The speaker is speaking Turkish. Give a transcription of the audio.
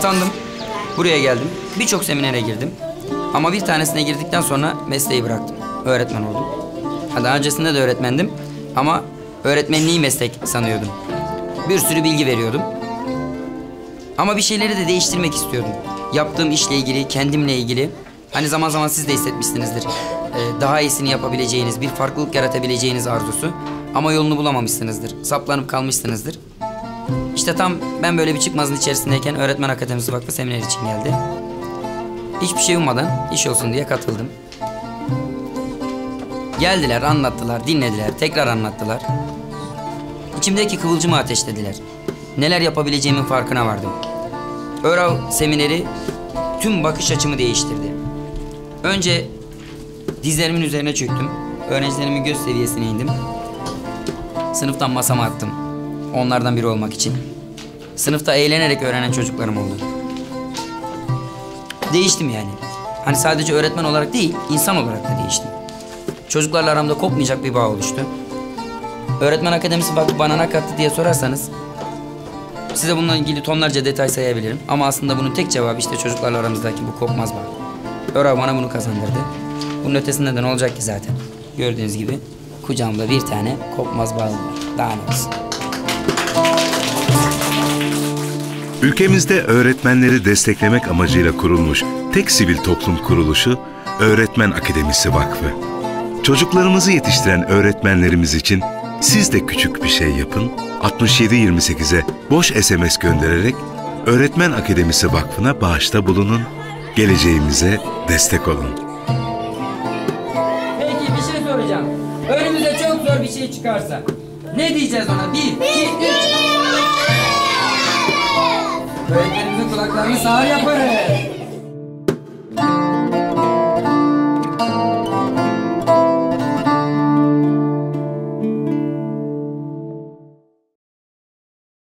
Atandım. Buraya geldim. Birçok seminere girdim. Ama bir tanesine girdikten sonra mesleği bıraktım. Öğretmen oldum. Ha, Daha öncesinde de öğretmendim. Ama öğretmenliği meslek sanıyordum. Bir sürü bilgi veriyordum. Ama bir şeyleri de değiştirmek istiyordum. Yaptığım işle ilgili, kendimle ilgili. Hani zaman zaman siz de hissetmişsinizdir. Ee, daha iyisini yapabileceğiniz, bir farklılık yaratabileceğiniz arzusu. Ama yolunu bulamamışsınızdır. Saplanıp kalmışsınızdır. İşte tam ben böyle bir çıkmazın içerisindeyken Öğretmen Akademisi Vakfı seminer için geldi. Hiçbir şey ummadan iş olsun diye katıldım. Geldiler, anlattılar, dinlediler, tekrar anlattılar. İçimdeki kıvılcımı ateşlediler. Neler yapabileceğimin farkına vardım. Örav semineri tüm bakış açımı değiştirdi. Önce dizlerimin üzerine çöktüm. Öğrencilerimin göz seviyesine indim. Sınıftan masama attım. Onlardan biri olmak için. Sınıfta eğlenerek öğrenen çocuklarım oldu. Değiştim yani. Hani sadece öğretmen olarak değil, insan olarak da değiştim. Çocuklarla aramda kopmayacak bir bağ oluştu. Öğretmen Akademisi Vakfı bana ne kattı diye sorarsanız size bununla ilgili tonlarca detay sayabilirim. Ama aslında bunun tek cevabı işte çocuklarla aramızdaki bu kopmaz bağ. Öğretmen bana bunu kazandırdı. Bunun ötesinde de ne olacak ki zaten? Gördüğünüz gibi kucağımda bir tane kopmaz bağım var. Daha ne olsun? Ülkemizde öğretmenleri desteklemek amacıyla kurulmuş tek sivil toplum kuruluşu Öğretmen Akademisi Vakfı. Çocuklarımızı yetiştiren öğretmenlerimiz için siz de küçük bir şey yapın. 6728'e boş SMS göndererek Öğretmen Akademisi Vakfı'na bağışta bulunun. Geleceğimize destek olun. Peki bir şey soracağım. Önümüze çok zor bir şey çıkarsa. Ne diyeceğiz ona? Bir, iki, üç. Öğretmenimizin kulaklarını sağır yaparız.